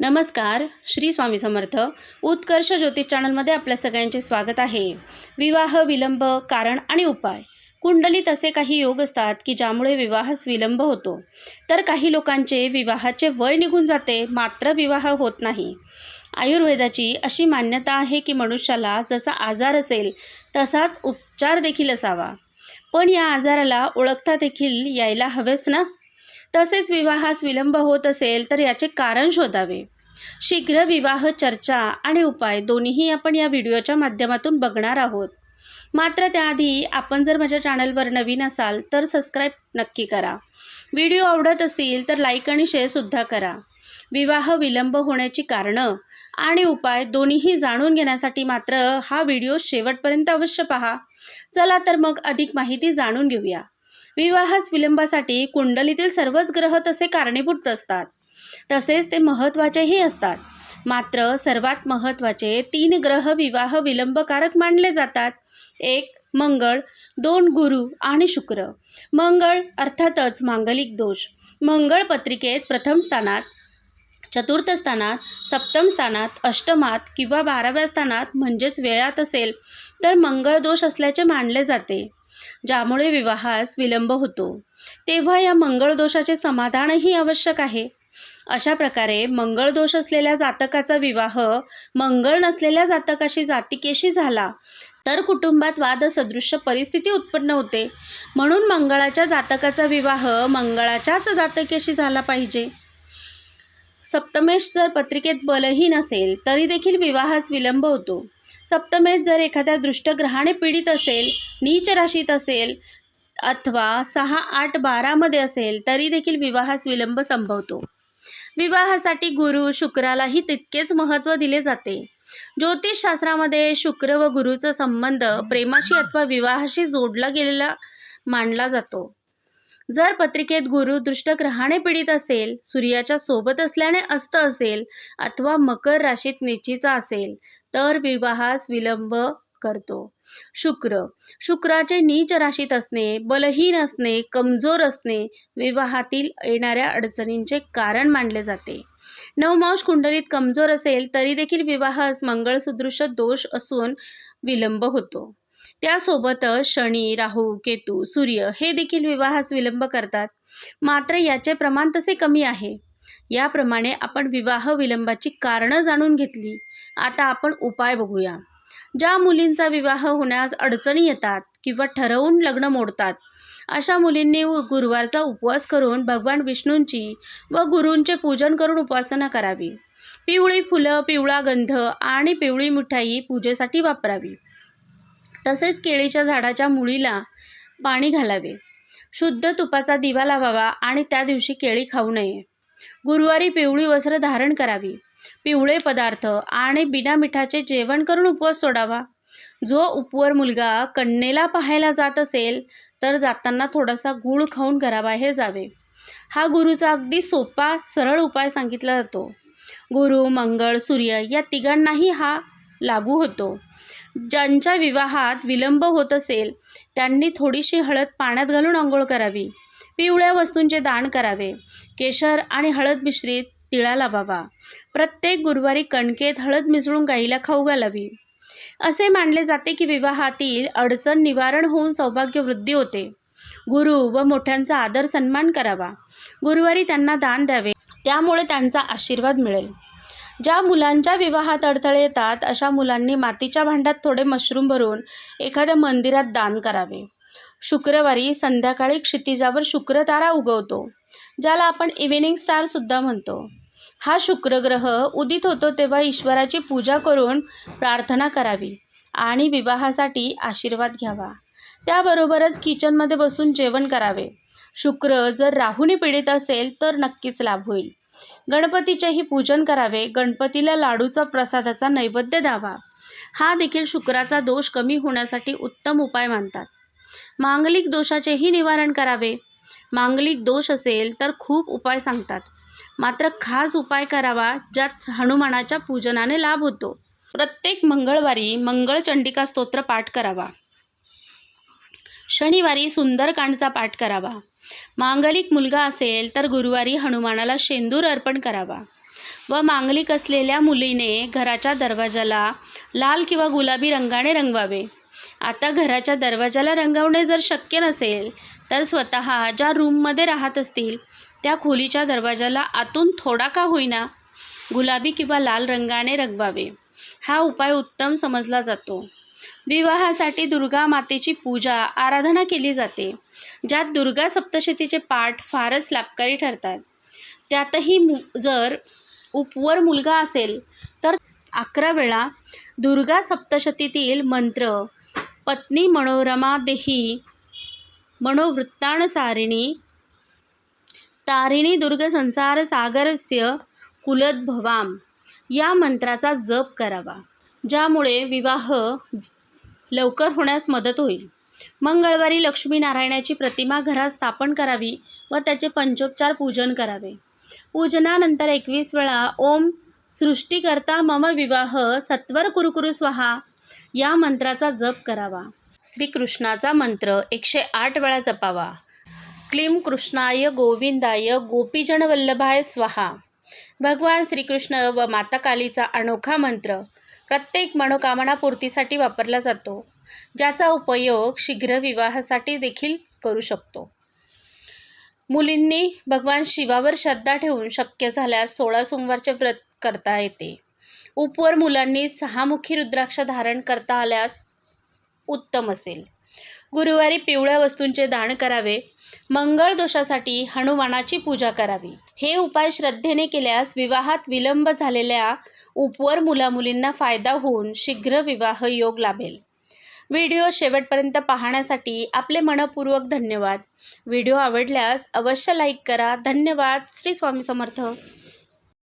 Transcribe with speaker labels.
Speaker 1: नमस्कार श्री स्वामी समर्थ. उत्कर्ष ज्योतिष चॅनलमध्ये आपल्या सगळ्यांचे स्वागत आहे. विवाह विलंब कारण आणि उपाय. कुंडलीत असे काही योग असतात की ज्यामुळे विवाहास विलंब होतो. तर काही लोकांचे विवाहाचे वय निघून जाते मात्र विवाह होत नाही. आयुर्वेदाची अशी मान्यता आहे की मनुष्याला जसा आजार असेल तसाच उपचार देखील असावा. पण या आजाराला ओळखता देखील यायला हवेच ना? तसेच विवाहास विलंब होत असेल तर याचे कारण शोधावे. शीघ्र विवाह चर्चा आणि उपाय दोन्हीही आपण या व्हिडिओच्या माध्यमातून बघणार आहोत. मात्र त्याआधी आपण जर माझ्या चॅनलवर नवीन असाल तर सबस्क्राईब नक्की करा. व्हिडिओ आवडत असतील तर लाईक आणि शेअरसुद्धा करा. विवाह विलंब होण्याची कारणं आणि उपाय दोन्हीही जाणून घेण्यासाठी मात्र हा व्हिडिओ शेवटपर्यंत अवश्य पहा. चला तर मग अधिक माहिती जाणून घेऊया. विवाहास विलंबासाठी कुंडलीतील सर्वच ग्रह तसे कारणीभूत असतात. तसेच ते महत्त्वाचेही असतात. मात्र सर्वात महत्त्वाचे तीन ग्रह विवाह विलंबकारक मानले जातात. एक मंगळ दोन गुरु आणि शुक्र. मंगळ अर्थातच मांगलिक दोष. मंगळ पत्रिकेत प्रथम स्थानात चतुर्थ स्थानात सप्तम स्थानात अष्टमात किंवा बाराव्या स्थानात म्हणजेच वेळात असेल तर मंगळ दोष असल्याचे मानले जाते ज्यामुळे विवाहास विलंब होतो. तेव्हा या मंगळ दोषाचे समाधानही आवश्यक आहे. अशा प्रकारे मंगळ दोष असलेल्या जातकाचा विवाह मंगळ नसलेल्या जातकाशी जातिकेशी झाला तर कुटुंबात वादसदृश्य परिस्थिती उत्पन्न होते. म्हणून मंगळाच्या जातकाचा विवाह मंगळाच्याच जातकेशी झाला पाहिजे. सप्तमेश जर पत्रिकेत बलहीन असेल तरी देखील विवाहास विलंब होतो. सप्तमेश जर एखाद्या दृष्टग्रहाने पीडित असेल नीच राशीत असेल अथवा सहा आठ बारामध्ये असेल तरी देखील विवाहास विलंब संभवतो. विवाहासाठी गुरु शुक्रालाही तितकेच महत्त्व दिले जाते. ज्योतिषशास्त्रामध्ये शुक्र व गुरुचा संबंध प्रेमाशी अथवा विवाहाशी जोडला गेलेला मानला जातो. जर पत्रिकेत गुरु दृष्टग्रहाने पीडित असेल सूर्याच्या सोबत असल्याने अस्त असेल अथवा मकर राशीत निचीचा असेल तर विवाहास विलंब करतो. शुक्र. शुक्राचे नीच राशीत असणे बलहीन असणे कमजोर असणे विवाहातील येणाऱ्या अडचणींचे कारण मानले जाते. नवमांश कुंडलीत कमजोर असेल तरी देखील विवाहास मंगळसुदृश दोष असून विलंब होतो. त्यासोबतच शनी राहू केतू सूर्य हे देखील विवाहास विलंब करतात. मात्र याचे प्रमाण तसे कमी आहे. याप्रमाणे आपण विवाह विलंबाची कारणं जाणून घेतली. आता आपण उपाय बघूया. ज्या मुलींचा विवाह होण्यास अडचणी येतात किंवा ठरवून लग्न मोडतात अशा मुलींनी गुरुवारचा उपवास करून भगवान विष्णूंची व गुरूंचे पूजन करून उपासना करावी. पिवळी फुलं पिवळा गंध आणि पिवळी मिठाई पूजेसाठी वापरावी. तसेच केळीच्या झाडाच्या मुळीला पाणी घालावे. शुद्ध तुपाचा दिवा लावावा आणि त्या दिवशी केळी खाऊ नये. गुरुवारी पिवळी वस्त्र धारण करावी. पिवळे पदार्थ आणि बिना मिठाचे जेवण करून उपवास सोडावा. जो उपवर मुलगा कन्येला पाहायला जात असेल तर जाताना थोडासा गूळ खाऊन घराबाहेर जावे. हा गुरुचा अगदी सोपा सरळ उपाय सांगितला जातो. गुरु मंगळ सूर्य या तिघांनाही हा लागू होतो. ज्यांच्या विवाहात विलंब होत असेल त्यांनी थोडीशी हळद पाण्यात घालून आंघोळ करावी. पिवळ्या वस्तूंचे दान करावे. केशर आणि हळद मिश्रित तिळा लावावा. प्रत्येक गुरुवारी कणकेत हळद मिसळून गाईला खाऊ घालावी. असे मानले जाते की विवाहातील अडचण निवारण होऊन सौभाग्य वृद्धी होते. गुरु व मोठ्यांचा आदर सन्मान करावा. गुरुवारी त्यांना दान द्यावे. त्यामुळे त्यांचा आशीर्वाद मिळेल. ज्या मुलांच्या विवाहात अडथळे येतात अशा मुलांनी मातीच्या भांड्यात थोडे मशरूम भरून एखाद्या मंदिरात दान करावे. शुक्रवारी संध्याकाळी क्षितिजावर शुक्रतारा उगवतो ज्याला आपण इव्हिनिंग स्टारसुद्धा म्हणतो. हा शुक्रग्रह उदित होतो तेव्हा ईश्वराची पूजा करून प्रार्थना करावी आणि विवाहासाठी आशीर्वाद घ्यावा. त्याबरोबरच किचनमध्ये बसून जेवण करावे. शुक्र जर राहूने पीडित असेल तर नक्कीच लाभ होईल. गणपतीचेही पूजन करावे गणपतीला लाडूचा प्रसादाचा नैवेद्य द्यावा. हा देखील शुक्राचा दोष कमी होण्यासाठी उत्तम उपाय मानतात. मांगलिक दोषाचेही निवारण करावे. मांगलिक दोष असेल तर खूप उपाय सांगतात. मात्र खास उपाय करावा ज्यात हनुमानाच्या पूजनाने लाभ होतो. प्रत्येक मंगळवारी मंगळचंडिका स्तोत्र पाठ करावा. शनिवारी सुंदरकांडचा पाठ करावा. मांगलिक मुलगा असेल तर गुरुवारी हनुमानाला शेंदूर अर्पण करावा. व मांगलिक असलेल्या मुलीने घराच्या दरवाजाला लाल किंवा गुलाबी रंगाने रंगवावे. आता घराच्या दरवाजाला रंगवणे जर शक्य नसेल तर स्वतः ज्या रूममध्ये राहत असतील त्या खोलीच्या दरवाजाला आतून थोडा का होईना गुलाबी किंवा लाल रंगाने रंगवावे. हा उपाय उत्तम समजला जातो. विवाहासाठी दुर्गा मातेची पूजा आराधना केली जाते ज्यात दुर्गा सप्तशतीचे पाठ फारच लाभकारी ठरतात. त्यातही मु जर उपवर मुलगा असेल तर अकरा वेळा दुर्गा सप्तशतीतील मंत्र पत्नी मनोरमा देही मनोवृत्ताणसारिणी तारिणी दुर्ग संसार सागरस्य कुलद्भवाम या मंत्राचा जप करावा. ज्यामुळे विवाह लवकर होण्यास मदत होईल. मंगळवारी लक्ष्मीनारायणाची प्रतिमा घरात स्थापन करावी व त्याचे पंचोपचार पूजन करावे. पूजनानंतर एकवीस वेळा ओम सृष्टीकर्ता मम विवाह सत्वर कुरुकुरु स्वाहा या मंत्राचा जप करावा. श्रीकृष्णाचा मंत्र एकशे आठ वेळा जपावा. क्लीम कृष्णाय गोविंदाय गोपीजन वल्लभाय स्वाहा. भगवान श्रीकृष्ण व माता कालीचा अनोखा मंत्र प्रत्येक मनोकामना पूर्तीसाठी वापरला जातो ज्याचा उपयोग शीघ्र विवाहासाठी देखील करू शकतो. मुलींनी भगवान शिवावर श्रद्धा ठेवून शक्य झाल्यास सोळा सोमवारचे व्रत करता येते. उपवर मुलांनी सहामुखी रुद्राक्ष धारण करता आल्यास उत्तम असेल. गुरुवारी पिवळ्या वस्तूंचे दान करावे मंगळ दोषासाठी हनुमानाची पूजा करावी. हे उपाय श्रद्धेने केल्यास विवाहात विलंब झालेल्या उपवर मुलामुलींना फायदा होऊन शीघ्र विवाह योग लाभेल. व्हिडिओ शेवटपर्यंत पाहण्यासाठी आपले मनपूर्वक धन्यवाद. व्हिडिओ आवडल्यास अवश्य लाईक करा. धन्यवाद. श्री स्वामी समर्थ.